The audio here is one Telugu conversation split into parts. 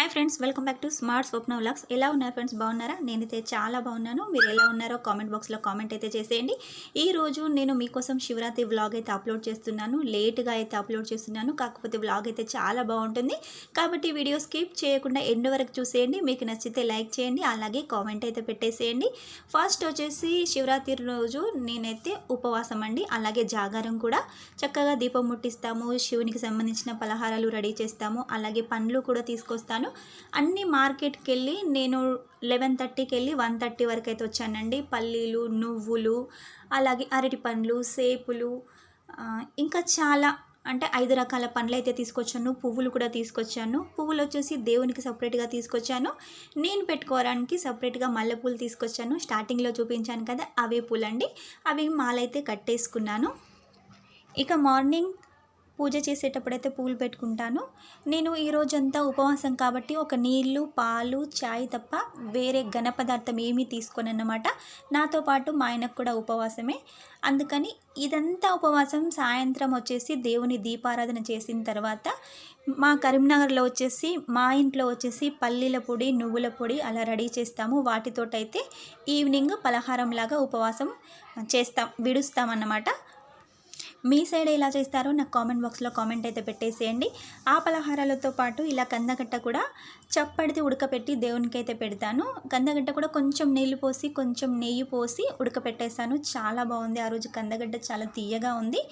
Hi friends welcome back to smart Swapna vlogs ఎలా ఉన్నారు ఫ్రెండ్స్ బాగున్నారా? నేనైతే చాలా బాగున్నాను. మీరు ఎలా ఉన్నారో కామెంట్ బాక్స్లో కామెంట్ అయితే చేసేయండి. ఈ రోజు నేను మీకోసం శివరాత్రి వ్లాగ్ అయితే అప్లోడ్ చేస్తున్నాను. లేట్గా అయితే అప్లోడ్ చేస్తున్నాను. కాకపోతే వ్లాగ్ అయితే చాలా బాగుంటుంది. కాబట్టి వీడియో స్కిప్ చేయకుండా ఎండ్ వరకు చూసేయండి. మీకు నచ్చితే లైక్ చేయండి. అలాగే కామెంట్ అయితే పెట్టేసేయండి. ఫస్ట్ వచ్చేసి శివరాత్రి రోజు నేనైతే ఉపవాసం అండి. అలాగే జాగారం కూడా. చక్కగా దీపం ముట్టిస్తాము. శివునికి సంబంధించిన పలహారాలు రెడీ చేస్తాము. అలాగే పండ్లు కూడా తీసుకొస్తాను. అన్ని మార్కెట్కి వెళ్ళి నేను లెవెన్ థర్టీకి వెళ్ళి వన్ థర్టీ వరకు అయితే వచ్చానండి. పల్లీలు నువ్వులు అలాగే అరటి పండ్లు సేపులు ఇంకా చాలా అంటే ఐదు రకాల పండ్లు అయితే తీసుకొచ్చాను. పువ్వులు కూడా తీసుకొచ్చాను. పువ్వులు వచ్చేసి దేవునికి సపరేట్గా తీసుకొచ్చాను. నేను పెట్టుకోవడానికి సపరేట్గా మల్లెపూలు తీసుకొచ్చాను. స్టార్టింగ్లో చూపించాను కదా అవే పూలండి. అవి మాలైతే కట్టేసుకున్నాను. ఇక మార్నింగ్ పూజ చేసేటప్పుడైతే పూలు పెట్టుకుంటాను. నేను ఈ రోజంతా ఉపవాసం కాబట్టి ఒక నీళ్ళు పాలు చాయ్ తప్ప వేరే ఘన పదార్థం ఏమీ తీసుకోను అన్నమాట నాతో పాటు మా ఆయనకు కూడా ఉపవాసమే. అందుకని ఇదంతా ఉపవాసం సాయంత్రం వచ్చేసి దేవుని దీపారాధన చేసిన తర్వాత మా కరీంనగర్లో వచ్చేసి మా ఇంట్లో వచ్చేసి పల్లీల పొడి నువ్వుల పొడి అలా రెడీ చేస్తాము. వాటితోటైతే ఈవినింగ్ పలహారం లాగా ఉపవాసం చేస్తాం విడుస్తామన్నమాట. మీ సైడ్ ఎలా చేస్తారో నాకు కామెంట్ బాక్స్లో కామెంట్ అయితే పెట్టేసేయండి. ఆ పలహారాలతో పాటు ఇలా కందగడ్డ కూడా చప్పడితే ఉడకపెట్టి దేవునికి అయితే పెడతాను. కందగడ్డ కూడా కొంచెం నీళ్ళు పోసి కొంచెం నెయ్యి పోసి ఉడకపెట్టేసాను చాలా బాగుంది. ఆ రోజు కందగడ్డ చాలా తీయగా ఉంది.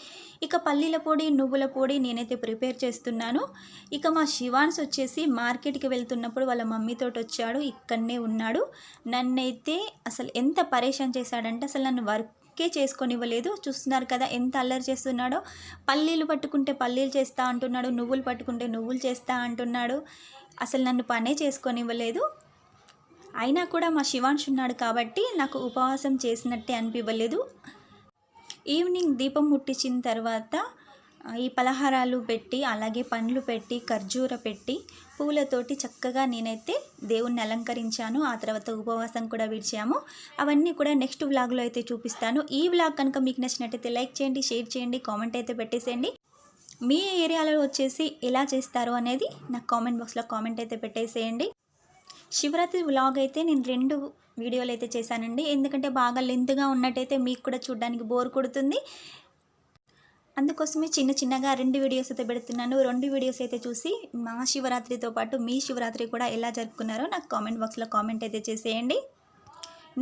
ఇక పల్లీల పొడి నువ్వుల పొడి నేనైతే ప్రిపేర్ చేస్తున్నాను. ఇక మా శివాన్స్ వచ్చేసి మార్కెట్కి వెళ్తున్నప్పుడు వాళ్ళ మమ్మీతో వచ్చాడు ఇక్కడనే ఉన్నాడు. నన్నైతే అసలు ఎంత పరేషాన్ చేశాడంటే అసలు నన్ను వర్క్ వర్కే చేసుకొనివ్వలేదు. చూస్తున్నారు కదా ఎంత అల్లరి చేస్తున్నాడో. పల్లీలు పట్టుకుంటే పల్లీలు చేస్తా అంటున్నాడు. నువ్వులు పట్టుకుంటే నువ్వులు చేస్తా అంటున్నాడు. అసలు నన్ను పనే చేసుకొనివ్వలేదు. అయినా కూడా మా శివాంష్ ఉన్నాడు కాబట్టి నాకు ఉపవాసం చేసినట్టే అనిపించలేదు ఈవినింగ్ దీపం ముట్టించిన తర్వాత ఈ పలహారాలు పెట్టి అలాగే పండ్లు పెట్టి ఖర్జూర పెట్టి పూలతోటి చక్కగా నేనైతే దేవుణ్ణి అలంకరించాను. ఆ తర్వాత ఉపవాసం కూడా విడిచాము. అవన్నీ కూడా నెక్స్ట్ వ్లాగ్లో అయితే చూపిస్తాను. ఈ వ్లాగ్ కనుక మీకు నచ్చినట్టయితే లైక్ చేయండి షేర్ చేయండి కామెంట్ అయితే పెట్టేసేయండి. మీ ఏరియాలో వచ్చేసి ఎలా చేస్తారు అనేది నాకు కామెంట్ బాక్స్లో కామెంట్ అయితే పెట్టేసేయండి. శివరాత్రి వ్లాగ్ అయితే నేను రెండు వీడియోలు అయితే చేశానండి. ఎందుకంటే బాగా లెంత్గా ఉన్నట్టయితే మీకు కూడా చూడడానికి బోర్ కొడుతుంది. అందుకోసమే చిన్న చిన్నగా రెండు వీడియోస్ అయితే పెడుతున్నాను. రెండు వీడియోస్ అయితే చూసి మా శివరాత్రితో పాటు మీ శివరాత్రి కూడా ఎలా జరుపుకున్నారో నాకు కామెంట్ బాక్స్లో కామెంట్ అయితే చేసేయండి.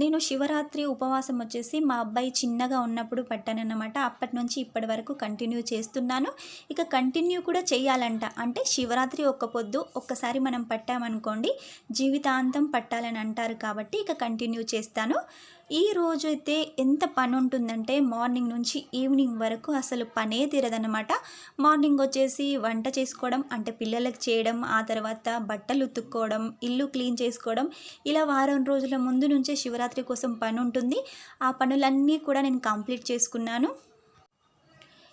నేను శివరాత్రి ఉపవాసం వచ్చేసి మా అబ్బాయి చిన్నగా ఉన్నప్పుడు పట్టానన్నమాట. అప్పటి నుంచి ఇప్పటి వరకు కంటిన్యూ చేస్తున్నాను. ఇక కంటిన్యూ కూడా చేయాలంట. అంటే శివరాత్రి ఒక్క పొద్దు ఒక్కసారి మనం పట్టామనుకోండి జీవితాంతం పట్టాలని అంటారు కాబట్టి ఇక కంటిన్యూ చేస్తాను. ఈ రోజు అయితే ఎంత పని ఉంటుందంటే మార్నింగ్ నుంచి ఈవినింగ్ వరకు అసలు పనే తీరదనమాట మార్నింగ్ వచ్చేసి వంట చేసుకోవడం అంటే పిల్లలకు చేయడం ఆ తర్వాత బట్టలు ఉతుక్కోవడం ఇల్లు క్లీన్ చేసుకోవడం ఇలా వారం రోజుల ముందు నుంచే శివరాత్రి కోసం పని ఉంటుంది ఆ పనులన్నీ కూడా నేను కంప్లీట్ చేసుకున్నాను.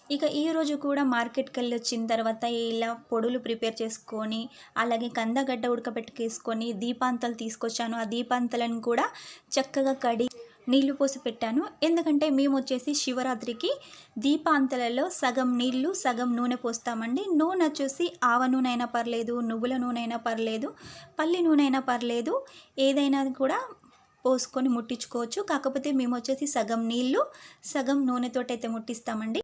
ఇక ఈ రోజు కూడా మార్కెట్కి వెళ్ళి వచ్చిన తర్వాత ఇలా పొడులు ప్రిపేర్ చేసుకొని అలాగే కందగడ్డ ఉడకబెట్టుకేసుకొని దీపాంతలు తీసుకొచ్చాను. ఆ దీపాంతలను కూడా చక్కగా కడి నీళ్ళు పోసి పెట్టాను. ఎందుకంటే మేము వచ్చేసి శివరాత్రికి దీపాంతలలో సగం నీళ్ళు సగం నూనె పోస్తామండి. నూనె వచ్చేసి ఆవ నూనె అయినా పర్లేదు నువ్వుల నూనె అయినా పర్లేదు పల్లి నూనె అయినా పర్లేదు. ఏదైనా కూడా పోసుకొని ముట్టించుకోవచ్చు. కాకపోతే మేము వచ్చేసి సగం నీళ్ళు సగం నూనెతోటైతే ముట్టిస్తామండి.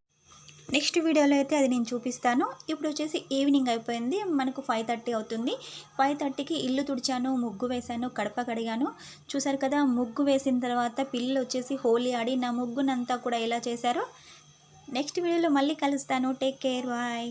నెక్స్ట్ వీడియోలో అయితే అది నేను చూపిస్తాను. ఇప్పుడు వచ్చేసి ఈవినింగ్ అయిపోయింది. మనకు ఫైవ్ థర్టీ అవుతుంది. ఫైవ్ థర్టీకి ఇల్లు తుడిచాను ముగ్గు వేశాను కడప కడిగాను. చూసారు కదా ముగ్గు వేసిన తర్వాత పిల్లలు వచ్చేసి హోలీ ఆడి నా ముగ్గునంతా కూడా ఎలా చేశారో? నెక్స్ట్ వీడియోలో మళ్ళీ కలుస్తాను. Take care bye